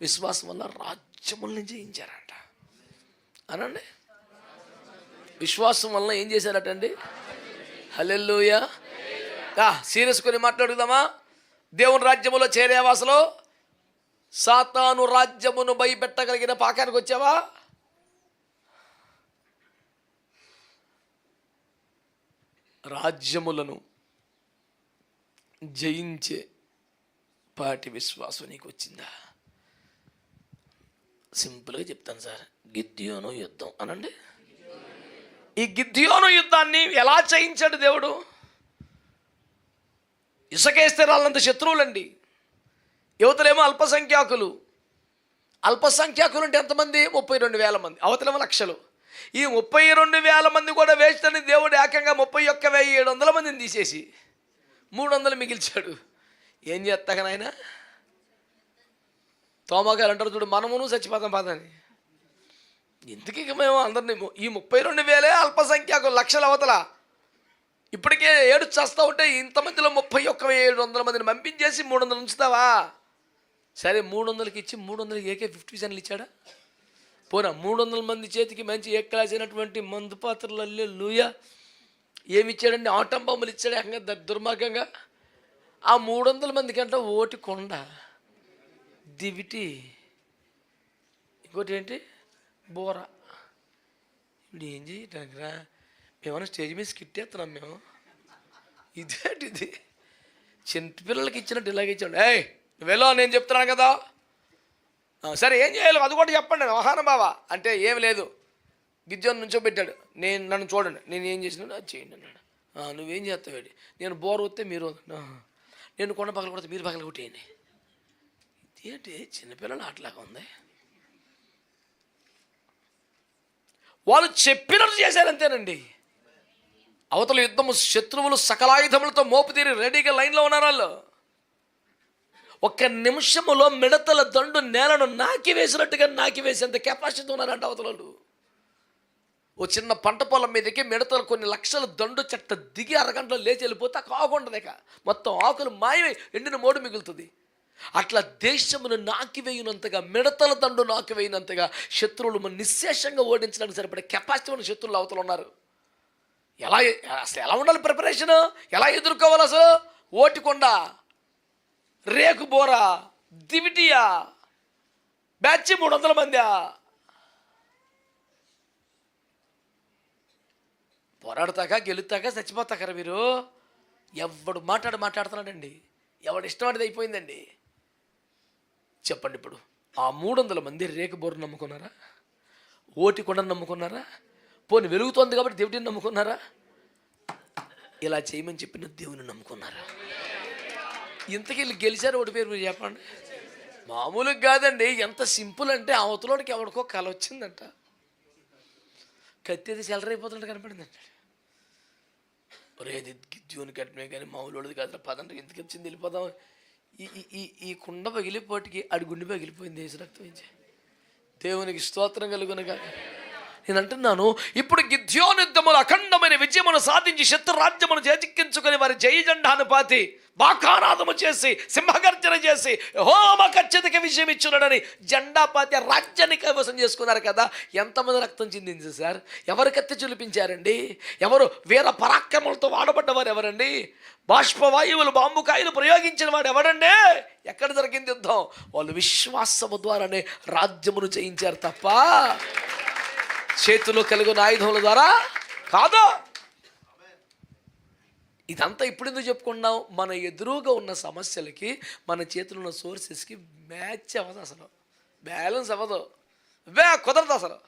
విశ్వాసం వల్ల రాజ్యముల్ని జయించారట. అనండి? విశ్వాసం వల్ల ఏం చేశారటండి? హలెల్లుయా. సీరియస్ కొని మాట్లాడుదామా? దేవుని రాజ్యములో చేరేవాసలో సాతాను రాజ్యమును భయపెట్టగలిగిన పాకానికి వచ్చావా? రాజ్యములను జయించే పాటి విశ్వాసం నీకు వచ్చిందా? సింపుల్గా చెప్తాను సార్. గిద్యోను యుద్ధం అనండి. ఈ గిద్యోను యుద్ధాన్ని ఎలా చేయించాడు దేవుడు? ఇసుకేస్తే రాళ్ళంత శత్రువులండి. యువతలేమో అల్పసంఖ్యాకులు. అల్పసంఖ్యాకులు అంటే ఎంతమంది? ముప్పై రెండు వేల మంది. అవతలేమో లక్షలు. ఈ ముప్పై రెండు వేల మంది కూడా వేస్తని దేవుడు ఏకంగా ముప్పై ఒక్క వెయ్యి ఏడు వందల మందిని తీసేసి మూడు వందలు మిగిల్చాడు. ఏం చేస్తాగనైనా తోమగారు అంటారు చూడు మనమును చచ్చిపోతాం పదని ఎందుకు ఇక మేము అందరినీ ఈ ముప్పై రెండు వేలే అల్పసంఖ్యాకు లక్షల అవతల. ఇప్పటికే ఏడు చేస్తూ ఉంటే ఇంతమందిలో ముప్పై ఒక్క ఏడు వందల మందిని పంపించేసి మూడు వందలు ఉంచుతావా? సరే మూడు వందలకి ఇచ్చి మూడు వందలకి ఏకే ఫిఫ్టీ పర్సెంట్లు ఇచ్చాడా? పోనా మూడు వందల మంది చేతికి మంచి ఏ క్లాస్ అయినటువంటి మందు పాత్రలల్లే లూయ ఏమి ఇచ్చాడండి ఆటం బొమ్మలు ఇచ్చాడు ఏకంగా దుర్మార్గంగా. ఆ మూడు వందల మంది కంటే ఓటి కొండ. దివిటి ఇంకోటి ఏంటి? బోర. ఇప్పుడు ఏం చేయటానికి రా మేమన్నా స్టేజ్ మీద స్కిట్ వేస్తున్నాం మేము. ఇదేంటి ఇది చిన్నపిల్లలకి ఇచ్చినట్టు ఇలాగ ఇచ్చాడు. ఏయ్ నువ్వెలో నేను చెప్తున్నాను కదా. సరే ఏం చేయాలి అది కూడా చెప్పండి. మహాన బావ. అంటే ఏం లేదు. గిజ్జోని నుంచో పెట్టాడు. నేను నన్ను చూడండి. నేను ఏం చేసినా అది చేయండి అన్నాడు. నువ్వేం చేస్తావేడి నేను బోర్ వస్తే మీరు నేను కొండ పగల కొడితే మీరు పగల కొట్టేయండి. ఏంటి? చిన్నపిల్లలు అట్లాగా ఉంది. వాళ్ళు చెప్పినట్టు చేశారంతేనండి. అవతల యుద్ధము శత్రువులు సకలాయుధములతో మోపుతీరి రెడీగా లైన్లో ఉన్నారు వాళ్ళు. ఒక్క నిమిషములో మిడతల దండు నేలను నాకి వేసినట్టుగా నాకి వేసేంత కెపాసిటీ ఉన్నారంట అవతలలు ఓ చిన్న పంట పొలం మీదకి మిడతలు కొన్ని లక్షల దండు చెట్ట దిగి అరగంటలో లేచి వెళ్ళిపోతే ఆ కాకు ఉండదు ఇక. మొత్తం ఆకులు మాయమై ఎండిన మోడు మిగులుతుంది. అట్లా దేశమును నాకివేయునంతగా మిడతల దండు నాకివేయినంతగా శత్రువులు మన నిశ్శేషంగా ఓడించడానికి సరిపడే కెపాసిటీ ఉన్న శత్రువులు అవతలు ఉన్నారు. ఎలా అసలు ఎలా ఉండాలి ప్రిపరేషన్ ఎలా ఎదుర్కోవాలి అసలు? ఓటికొండ రేకు బోర దివిటియా బ్యాచ్ మూడు వందల మందా? పోరాడతాక గెలుతాక చచ్చిపోతాకరా మీరు? ఎవడు మాట్లాడు మాట్లాడుతున్నాడండి? ఎవడు ఇష్టపడిది అయిపోయిందండి? చెప్పండి ఇప్పుడు. ఆ మూడు వందల మంది రేకు నమ్ముకున్నారా? ఓటి కొండను నమ్ముకున్నారా? పోని వెలుగుతోంది కాబట్టి దేవుడిని నమ్ముకున్నారా? ఇలా చేయమని చెప్పిన దేవుని నమ్ముకున్నారా? ఇంతకీ వీళ్ళు గెలిచారు ఒకటి పేరు మీరు చెప్పండి. మామూలుగా కాదండి ఎంత సింపుల్ అంటే అవతలోడికి ఎవరికో కల వచ్చిందంట. కత్తి అది సెలరైపోతుంటే కనపడిందంట. ఒరే ఇది కట్టమే కట్టినే కానీ మామూలు కాదు పదంటే ఇంతకు వచ్చింది వెళ్ళిపోదాం. ఈ ఈ- ఈ ఈ కుండ పగిలిపోటికి అడి గుండె పగిలిపోయింది దేశ రక్తం దేవునికి స్తోత్రం కలుగునగా నేను అంటున్నాను ఇప్పుడు గిద్యోనుద్ధములు అఖండమైన విజయమును సాధించి శత్రు రాజ్యమును చేజిక్కించుకొని వారి జయజెండాను పాతి బాకానాదము చేసి సింహగర్జన చేసి హోమ ఖచ్చితకి విజయం ఇచ్చున్నాడని జెండా పాతి రాజ్యాన్ని కైవసం చేసుకున్నారు కదా. ఎంతమంది రక్తం చెందింది సార్? ఎవరు కత్తి చూపించారండి ఎవరు వీర పరాక్రమాలతో వాడబడ్డవారు ఎవరండి? బాష్పవాయువులు బాంబుకాయలు ప్రయోగించిన వాడు ఎవడండి? ఎక్కడ జరిగింది యుద్ధం? వాళ్ళు విశ్వాసము ద్వారానే రాజ్యమును జయించారు తప్ప. చేతిలో కలిగిన ఆయుధముల ద్వారా కాదు? ఇదంతా ఇప్పుడు ఎందుకు చెప్పుకున్నాం మన ఎదురుగా ఉన్న సమస్యలకి మన చేతిలో ఉన్న సోర్సెస్కి మ్యాచ్ అవ్వదు అసలు. బ్యాలెన్స్ అవ్వదు. వే కుదరదు అసలు.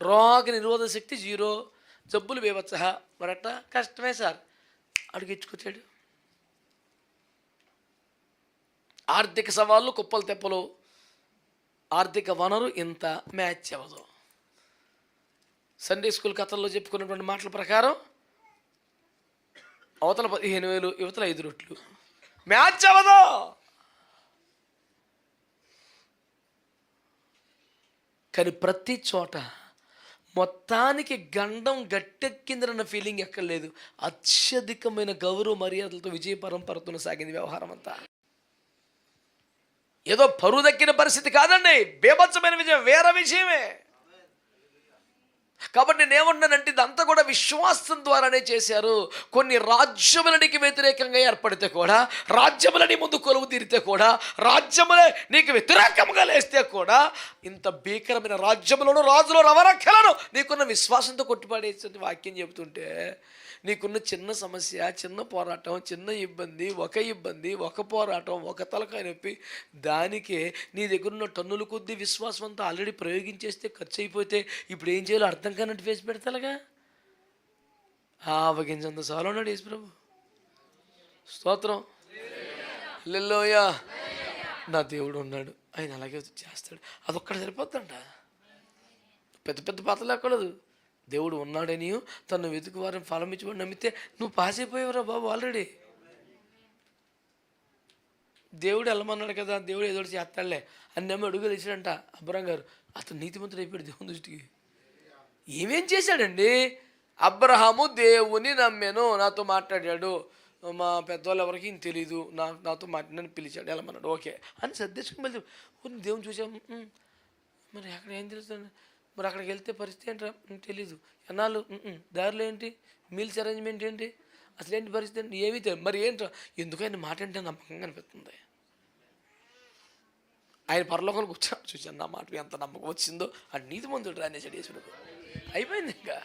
రోగ నిరోధ శక్తి జీరో. జబ్బులు వేవచ్చ మరట కష్టమే సార్. అడిగించుకొచ్చాడు ఆర్థిక సవాళ్ళు కుప్పలు తెప్పలు. ఆర్థిక వనరు ఇంత మ్యాచ్ అవ్వదు. సండే స్కూల్ కథల్లో చెప్పుకున్నటువంటి మాటల ప్రకారం అవతల పదిహేను వేలు యువతల ఐదు రొట్లు. మ్యాచ్ అవ్వదు! కానీ ప్రతి చోట మొత్తానికి గండం గట్టెక్కిందన్న ఫీలింగ్ ఎక్కడ లేదు. అత్యధికమైన గౌరవ మర్యాదలతో విజయ పరంపరతో సాగింది వ్యవహారం అంతా. ఏదో పరువు దక్కిన పరిస్థితి కాదండి. బేభత్సమైన విజయం వేరే విషయమే కాబట్టి నేనేమంటున్నానంటే ఇదంతా కూడా విశ్వాసం ద్వారానే చేశారు. కొన్ని రాజ్యములనికి వ్యతిరేకంగా ఏర్పడితే కూడా రాజ్యములని ముందు కొలువు తీరితే కూడా రాజ్యములే నీకు వ్యతిరేకంగా లేస్తే కూడా ఇంత భీకరమైన రాజ్యములను రాజులు రవరక్కలను నీకున్న విశ్వాసంతో కొట్టుపడేసే వాక్యం చెబుతుంటే నీకున్న చిన్న సమస్య చిన్న పోరాటం చిన్న ఇబ్బంది ఒక ఇబ్బంది ఒక పోరాటం ఒక తలకాయ నొప్పి దానికే నీ దగ్గర ఉన్న టన్నుల కొద్దీ విశ్వాసం అంతా ఆల్రెడీ ప్రయోగించేస్తే ఖర్చు అయిపోతే ఇప్పుడు ఏం చేయాలో అర్థం కానట్టు వేసి పెడతాగా ఆవగించంత సాలో ఉన్నాడు యేసు ప్రభు. స్తోత్రం. లెల్లోయా నా దేవుడు ఉన్నాడు. ఆయన అలాగే చేస్తాడు. అదొక్కడ సరిపోతుందంట. పెద్ద పెద్ద పాత్రలు ఎక్కలేదు దేవుడు ఉన్నాడని తను వెతుకు వారిని ఫలం ఇచ్చివాడు నమ్మితే నువ్వు పాస్ అయిపోయావురా బాబు ఆల్రెడీ? దేవుడు వెళ్ళమన్నాడు కదా దేవుడు ఏదో చేస్తాడులే అని నమ్మి అడుగులు ఇచ్చాడంట అబ్రాం గారు. అతను నీతిమంతుడు అయిపోయాడు దేవుని దృష్టికి. ఏమేం చేశాడండి? అబ్రహాము దేవుని నమ్మాను నాతో మాట్లాడాడు. మా పెద్దవాళ్ళు ఎవరికి తెలీదు నా నాతో మాట్లాడని పిలిచాడు వెళ్ళమన్నాడు. ఓకే. అని సర్దేశం మళ్ళీ దేవుని చూసాం మరి అక్కడ ఏం తెలుస్తుంది? మరి అక్కడికి వెళ్తే పరిస్థితి ఏంట్రా? తెలీదు. ఎన్నాళ్ళు? దారిలో ఏంటి? మీల్స్ అరేంజ్మెంట్ ఏంటి? అసలు ఏంటి పరిస్థితి? ఏంటి ఏమీ తెలియదు మరి ఏంట్రా? ఎందుకు ఆయన మాట అంటే నమ్మకంగా అనిపిస్తుంది ఆయన పరలోకంలోకి వచ్చాడు చూశాను. నా మాట ఎంత నమ్మకం వచ్చిందో ఆ నీతి మందుడు రానే చెడేసుడు అయిపోయింది ఇంకా.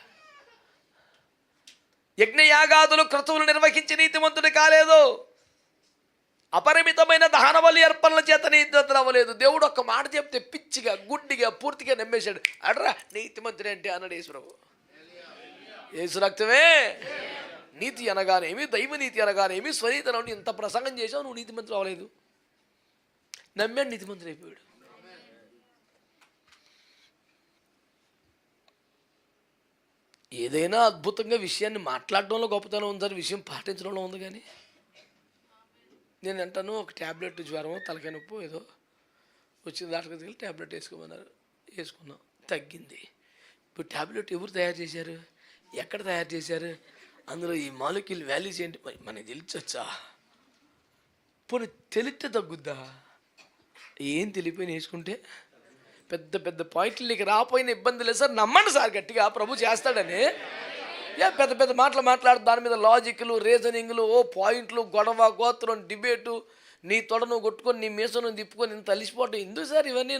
యజ్ఞయాగాదులు క్రతువులు నిర్వహించి నీతిమంతుడు కాలేదు. అపరిమితమైన దహన బలి అర్పణల చేత నీతిమంతుడు అవ్వలేదు దేవుడు ఒక్క మాట చెప్తే పిచ్చిగా గుడ్డిగా పూర్తిగా నమ్మేశాడు. అడరా నీతిమంతుడు అంటే అన్నాడు యేసుప్రభు యేసు రక్తమే. నీతి అనగానేమి దైవ నీతి అనగానేమి స్వనీతనం ఇంత ప్రసంగం చేసావు నువ్వు నీతిమంతుడు అవ్వలేదు. నమ్మాడు నీతిమంతుడు అయిపోయాడు. ఏదైనా అద్భుతంగా విషయాన్ని మాట్లాడడంలో గొప్పతనం ఉందని విషయం పాటించడంలో ఉంది కానీ నేను అంటాను ఒక ట్యాబ్లెట్ జ్వరం తలకాయ నొప్పు ఏదో వచ్చిన దాటికి దగ్గర ట్యాబ్లెట్ వేసుకోమన్నారు. వేసుకున్నాం. తగ్గింది. ఇప్పుడు ట్యాబ్లెట్ ఎవరు తయారు చేశారు? ఎక్కడ తయారు చేశారు? అందులో ఈ మాలిక్యూల్ వాల్యూస్ ఏంటి? మనకి తెలిసొచ్చా పోనీ తెలిస్తే తగ్గుద్దా? ఏం తెలియపోయిన వేసుకుంటే పెద్ద పెద్ద పాయింట్లు నీకు రాపోయిన ఇబ్బంది లేదు సార్. నమ్మండి సార్ గట్టిగా. ప్రభు చేస్తాడని. ఏ పెద్ద పెద్ద మాటలు మాట్లాడు దాని మీద లాజిక్లు రీజనింగ్లు ఓ పాయింట్లు గొడవ గోత్రం డిబేటు. నీ తొడను కొట్టుకొని నీ మీసను తిప్పుకొని ఇంత అలిసిపోవటం ఎందుకు సార్? ఇవన్నీ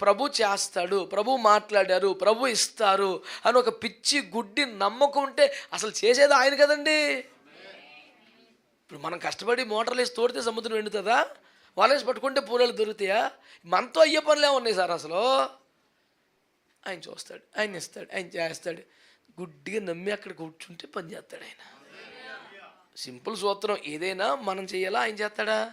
ప్రభు చేస్తాడు ప్రభు మాట్లాడారు ప్రభు ఇస్తారు అని ఒక పిచ్చి గుడ్డి నమ్మకం ఉంటే అసలు చేసేది ఆయన కదండి. ఇప్పుడు మనం కష్టపడి మోటార్లు వేసి తోడితే సముద్రం ఎండుతుందా? వాళ్ళేసి పట్టుకుంటే పూలలు దొరుకుతాయా? మనతో అయ్యే పనులే ఉన్నాయి సార్ అసలు? ఆయన చూస్తాడు ఆయన ఇస్తాడు ఆయన చేస్తాడు. గుడ్డిగా నమ్మి అక్కడ కూర్చుంటే పని చేస్తాడు ఆయన. సింపుల్ సూత్రం ఏదైనా మనం చేయాలా ఆయన చేస్తాడా?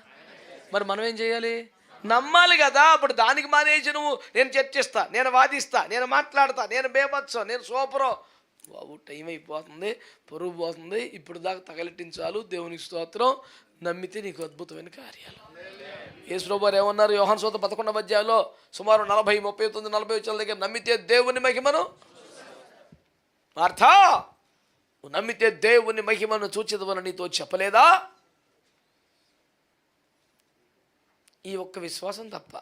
మరి మనం ఏం చేయాలి? నమ్మాలి కదా అప్పుడు దానికి మానేసి నువ్వు నేను చర్చిస్తా నేను వాదిస్తా నేను మాట్లాడతా నేను బేబత్సో నేను సూపరో. బాబు టైం అయిపోతుంది పరువు పోతుంది ఇప్పుడు దాకా తగలెట్టించాలు దేవునికి స్తోత్రం. నమ్మితే నీకు అద్భుతమైన కార్యాలు. యేసుప్రభు ఏమన్నారు? యోహన్ సోత పదకొండ అధ్యాయంలో సుమారు నలభై ముప్పై తొమ్మిది నలభై వచ్చిన దగ్గర నమ్మితే దేవుని మహిమను అర్థ నువ్వు నమ్మితే దేవుని మహిమను చూచిదవని నీతో చెప్పలేదా? ఈ ఒక్క విశ్వాసం తప్ప.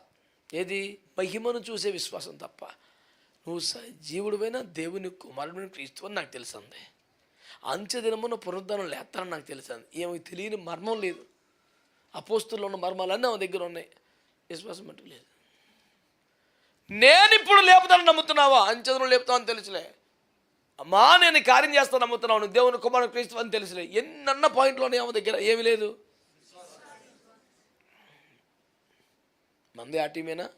ఏది? మహిమను చూసే విశ్వాసం తప్ప. నువ్వు జీవుడువైన దేవుని కుమారుడిని క్రీస్తు అని నాకు తెలిసింది. అంచె దినమున పునరుద్ధరణ లేస్తారని నాకు తెలిసింది. ఏమి తెలియని మర్మం లేదు. అపోస్తుల్లో ఉన్న మర్మాలన్నీ ఆమె దగ్గర ఉన్నాయి. విశ్వాసం అంటూ లేదు. నేను ఇప్పుడు లేపుతాను నమ్ముతున్నావా? అంచెదను లేపుతావని తెలుసులే. అమ్మా నేను కార్యం చేస్తాను నమ్ముతున్నాను దేవుని కుమారుడు క్రీస్తు అని తెలుసులే. ఎన్నన్న పాయింట్లోనే ఆమె దగ్గర ఏమి లేదు. మంది ఆ టీమేనా?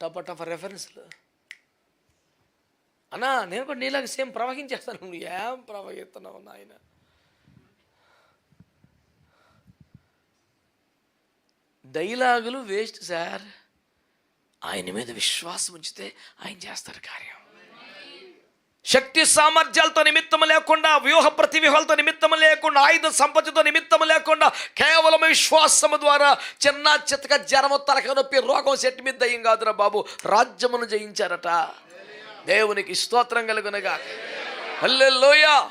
టప టప రెఫరెన్స్లు అన్నా నేను కూడా నీలాగా సేమ్ ప్రవహించేస్తాను. నువ్వు ఏం ప్రవహిస్తున్నావు నాయన? డైలాగులు వేస్ట్ సార్. ఆయన మీద విశ్వాసం ఉంచితే ఆయన చేస్తారు కార్యం. శక్తి సామర్థ్యాలతో నిమిత్తం లేకుండా వ్యూహ ప్రతివ్యూహాలతో నిమిత్తం లేకుండా ఆయుధ సంపత్తితో నిమిత్తం లేకుండా కేవలం విశ్వాసము ద్వారా చిన్న చితక జ్వరము తలక నొప్పి రోగం సెట్ మీద దయ్యం కాదురా బాబు. రాజ్యమును జయించారట. దేవునికి స్తోత్రం కలుగునగా హల్లెలూయా.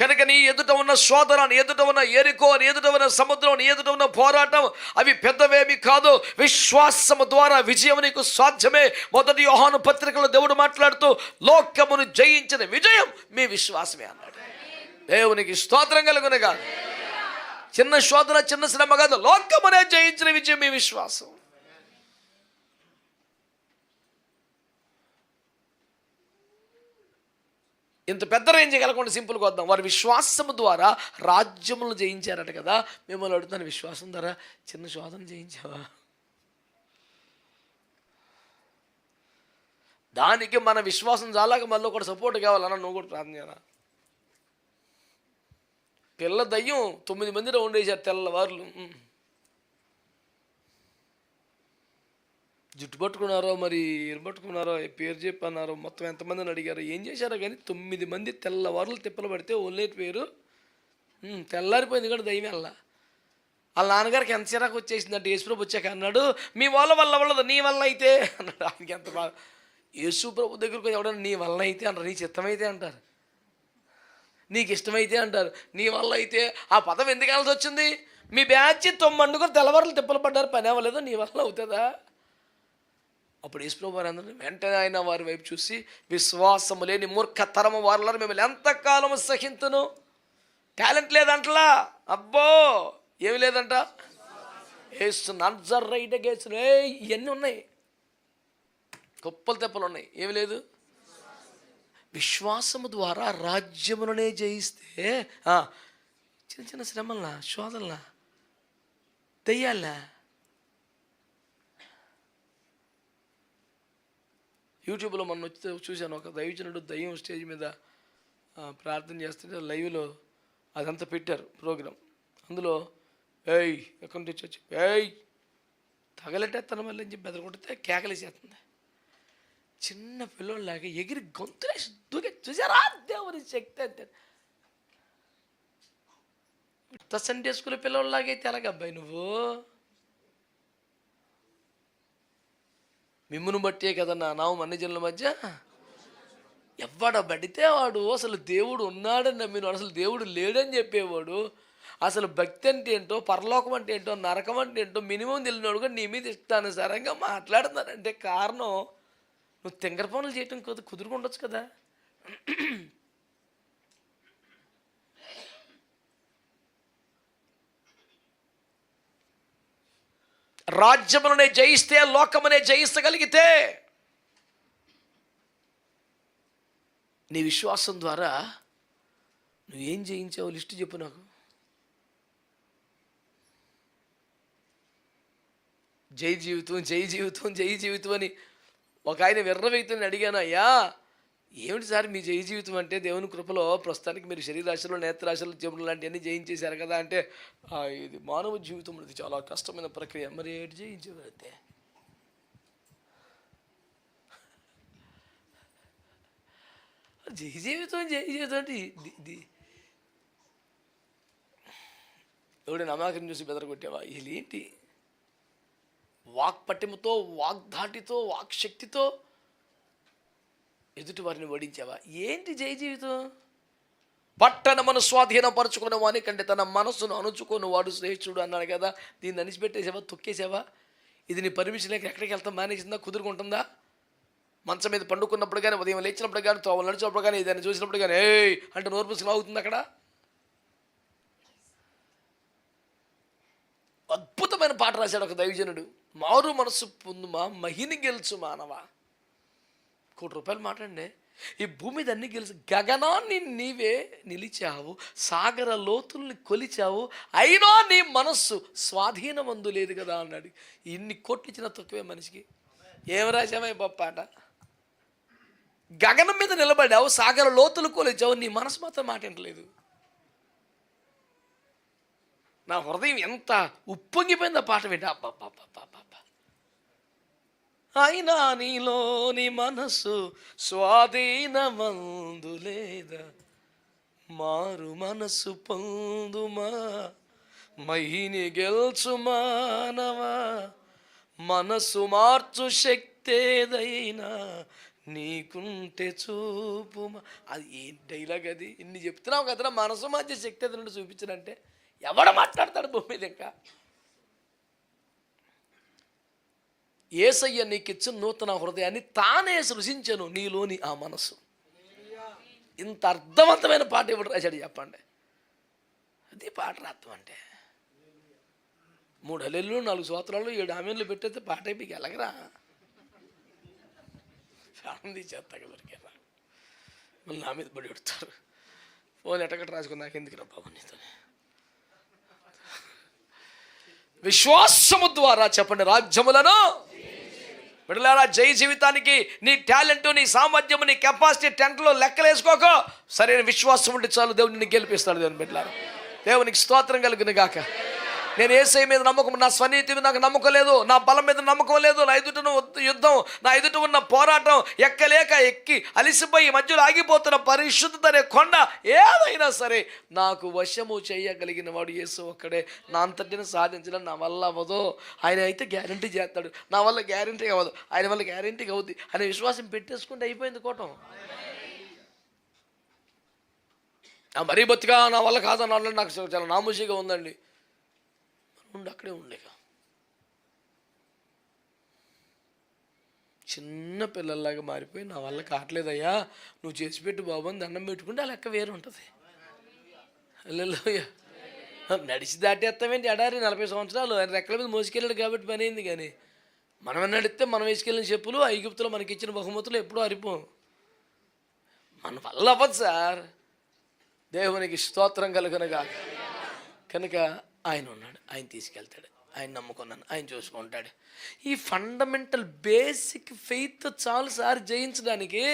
కనుక నీ ఎదుట ఉన్న శోధన నీ ఎదుట ఉన్న ఎరుకో నీ ఎదుట ఉన్న సముద్రం నీ ఎదుట ఉన్న పోరాటం అవి పెద్దవేమి కాదు. విశ్వాసము ద్వారా విజయం నీకు సాధ్యమే. మొదటి యోహాను పత్రికలో దేవుడు మాట్లాడుతూ లోకమును జయించిన విజయం మీ విశ్వాసమే అన్నాడు. దేవునికి స్తోత్రం కలుగునగా. చిన్న శోధన చిన్న శ్రమ కాదు లోకమునే జయించిన విజయం మీ విశ్వాసం. ఇంత పెద్ద రేంజ్ కలగకుండా సింపుల్గా వద్దాం. వారి విశ్వాసము ద్వారా రాజ్యములను జయించారట కదా. మిమ్మల్ని అడుగుతాను విశ్వాసం ద్వారా చిన్న శోధన జయించావా? దానికి మన విశ్వాసం చాలాక మళ్ళీ ఒకటి సపోర్ట్ కావాలన్నా నువ్వు కూడా ప్రార్థన పిల్ల దయ్యం తొమ్మిది మంది రౌండ్ వేసారు తెల్లవారులు జుట్టు పట్టుకున్నారో మరి ఎరు పట్టుకున్నారో పేరు చెప్పన్నారో మొత్తం ఎంతమందిని అడిగారో ఏం చేశారో కానీ తొమ్మిది మంది తెల్లవారులు తిప్పలు పడితే ఓన్లీ పేరు తెల్లారిపోయింది కూడా దయ్యం వెళ్ళ వాళ్ళ నాన్నగారికి ఎంత చిరాకు వచ్చేసిందంటే యేసుప్రభు వచ్చాక అన్నాడు మీ వాళ్ళ వల్ల అవ్వలేదు నీ వల్ల అయితే అన్నాడు. ఆయనకి ఎంత బాగా యేసుప్రభు దగ్గరకు ఎవడన్నా నీ వల్ల అయితే అంటారు నీ చిత్తమైతే అంటారు. నీకు ఇష్టమైతే అంటారు. నీ వల్ల అయితే ఆ పదం ఎందుకు వెళ్ళాల్సి వచ్చింది? మీ బ్యాచ్ తొమ్మండుకొని తెల్లవారులు తిప్పలు పడ్డారు పని అవ్వలేదు నీ వల్ల అవుతుందా? అప్పుడు యేసుప్రభు వారు అందరూ వెంటనే ఆయన వారి వైపు చూసి విశ్వాసము లేని మూర్ఖతరము వారిలో మిమ్మల్ని ఎంతకాలము సహింతును? టాలెంట్ లేదంటలా? అబ్బో! ఏమి లేదంట? వేస్తున్న నజర్ రైట్ గేసిన ఇవన్నీ ఉన్నాయి. గొప్పలు తెప్పలు ఉన్నాయి. ఏమి లేదు? విశ్వాసము ద్వారా రాజ్యములనే జయిస్తే చిన్న చిన్న శ్రమల్లా శోధనలా దెయ్యాలా యూట్యూబ్లో మొన్న వచ్చి చూశాను ఒక దైవజనుడు దయ్యం స్టేజ్ మీద ప్రార్థన చేస్తుంటే లైవ్లో అదంతా పెట్టారు ప్రోగ్రాం. అందులో ఏయ్ ఎక్కడి నుంచి వచ్చి ఏయ్ తగలెట్టేస్తాను మళ్ళీ అని చెప్పి బెదరగొడితే కేకలేసేస్తుంది. చిన్న పిల్లోళ్ళలాగా ఎగిరి గొంతులేసి దూకే చూసారా దేవుని శక్తి అంతే. కొత్త సండే స్కూల్ పిల్లల్లాగైతే ఎలాగబ్బాయి నువ్వు? మిమ్మును బట్టే కదా నా నామం అన్ని జనుల మధ్య. ఎవ్వడ పడితే వాడు అసలు దేవుడు ఉన్నాడని నమ్మిన అసలు దేవుడు లేడని చెప్పేవాడు. అసలు భక్తి అంటే ఏంటో పరలోకం అంటే ఏంటో నరకం అంటే ఏంటో మినిమం తెలియనోడు కూడా నీ మీద ఇష్టానుసారంగా మాట్లాడుతున్నారంటే కారణం నువ్వు తింగర పనులు చేయటం కుదురుకుండొచ్చు కదా. రాజ్యములనే జయిస్తే లోకమునే జయించగలిగితే నీ విశ్వాసం ద్వారా నువ్వేం జయించావు లిస్టు చెప్పు నాకు. జై జీవితం జై జీవితం జై జీవితం అని ఒక ఆయన విర్రవైతుని అడిగాను అయ్యా ఏమిటి సార్ మీ జయ జీవితం అంటే దేవుని కృపలో ప్రస్తుతానికి మీరు శరీరాశలు నేత్రాశలు జములు లాంటివన్నీ జయించేశారు కదా అంటే ఇది మానవ జీవితం ఇది చాలా కష్టమైన ప్రక్రియ. మరి ఏంటి జయించేవారైతే జై జీవితం జయ జీవితం అంటే ఇది ఇది ఎవడు నమాకం చూసి బెదరగొట్టేవా ఏంటి వాక్ పట్టిమతో వాగ్ధాటితో వాక్ శక్తితో ఎదుటి వారిని ఓడించావా? ఏంటి జయ జీవితం? పట్టణమును స్వాధీనపరచుకున్న వాని కంటే తన మనస్సును అణుచుకొని వాడు శ్రేష్ఠుడు అన్నాడు కదా. దీన్ని అణిచిపెట్టేసావా? తొక్కేసావా? ఇది నీ పర్మిషన్ లేక ఎక్కడికి వెళ్తాం? మేనేజిందా కుదురుకుంటుందా? మంచం మీద పండుకున్నప్పుడు కానీ ఉదయం లేచినప్పుడు కానీ తోవలు నడిచినప్పుడు కానీ ఏదైనా చూసినప్పుడు కానీ ఏ అంటే నోరు పుసులు అవుతుంది అక్కడ. అద్భుతమైన పాట రాశాడు ఒక దైవజనుడు. మారు మనసు పొందుమా మహిని గెలుచు మానవా కోటి రూపాయలు మాట్లాడండి ఈ భూమి మీద అన్ని గెలిచి గగనాన్ని నీవే నిలిచావు సాగర లోతుల్ని కొలిచావు అయినా నీ మనస్సు స్వాధీనమందు లేదు కదా అన్నాడు. ఇన్ని కోట్లు ఇచ్చిన తక్కువే మనిషికి. ఏం రాశామా పాట? గగనం మీద నిలబడావు సాగర లోతులు కొలిచావు నీ మనసు మాత్రం మాట నా హృదయం ఎంత ఉప్పొంగిపోయింది ఆ పాట వింటే అబ్బా అయినా నీలోని మనసు స్వాధీనమందు లేదా? మారు మనసు పొందుమా? మహిని గెల్చు మానవా? మనసు మార్చు శక్తేదైనా నీకుంటే చూపు అది ఏం డైలాగ్ అది? ఇన్ని చెప్తున్నావు కదరా మనసు మధ్య శక్తి ఏదైనా చూపించడంటే ఎవడ మాట్లాడతాడు భూమి మీద ఇంకా ఏసయ్య నీకిచ్చు నూతన హృదయాన్ని తానే సృజించను నీలోని ఆ మనసు ఇంత అర్థవంతమైన పాట ఎవడు రాశాడు చెప్పండి. అది పాట రాత్వం అంటే. మూడు హల్లెళ్ళు నాలుగు సోత్రాలు ఏడు ఆమెన్లు పెట్టేస్తే పాట మీకు ఎలాగరా? ప్రాణం తీసేస్తాక దొరికేరా మళ్ళీ నా మీద పడి పెడతారు ఫోన్ ఎట్టగట్ట రాసుకుని నాకు ఎందుకు రా బాబు నీతో విశ్వాసము ద్వారా చెప్పండి రాజ్యములను బిడ్డలారా జై జీవితానికి నీ టాలెంట్ నీ సామర్థ్యం నీ కెపాసిటీ టెంట్లో లెక్కలేసుకోకో. సరైన విశ్వాసం ఉంటే చాలు దేవుడిని గెలిపిస్తాడు దేవుని బిడ్డలారా. దేవునికి స్తోత్రం కలుగును గాక. నేను ఏసై మీద నమ్మకం నా స్వనీతి మీద నాకు నమ్మకం లేదు నా బలం మీద నమ్మకం లేదు నా ఎదుట యుద్ధం నా ఎదుట ఉన్న పోరాటం ఎక్కలేక ఎక్కి అలిసిపోయి మధ్యలో ఆగిపోతున్న పరిశుద్ధత అనే కొండ ఏదైనా సరే నాకు వశము చేయగలిగిన వాడు యేసు ఒక్కడే. నా అంతటిని సాధించడం నా వల్ల అవ్వదు. ఆయన అయితే గ్యారంటీ చేస్తాడు. నా వల్ల గ్యారంటీ అవ్వదు. ఆయన వల్ల గ్యారంటీ అవుద్ది అనే విశ్వాసం పెట్టేసుకుంటే అయిపోయింది కోటం. మరీ బతిగా నా వల్ల కాదన్న నాకు చాలా నామూషిగా ఉందండి. ఉండి అక్కడే ఉండేగా చిన్న పిల్లల్లాగా మారిపోయి నా వల్ల కావట్లేదయ్యా నువ్వు చేసి పెట్టు బాబు అని దండం పెట్టుకుంటే ఆ లెక్క వేరు ఉంటుంది. నడిచి దాటేస్తామేంటి ఎడారి? నలభై సంవత్సరాలు. ఆయన రెక్కల మీద మోసుకెళ్ళాడు కాబట్టి పని అయింది కానీ. మనం నడిస్తే మనం వేసుకెళ్ళిన చెప్పులు ఐగుప్తులో మనకి ఇచ్చిన బహుమతులు ఎప్పుడూ అరిపోం మన వల్ల అవ్వదు సార్. దేవునికి స్తోత్రం కలుగునగా. కనుక ఆయన ఉన్నాడు ఆయన తీసుకెళ్తాడు ఆయన నమ్ముకున్నాను ఆయన చూసుకుంటాడు. ఈ ఫండమెంటల్ బేసిక్ ఫెయిత్ చాలు సార్ జయించడానికి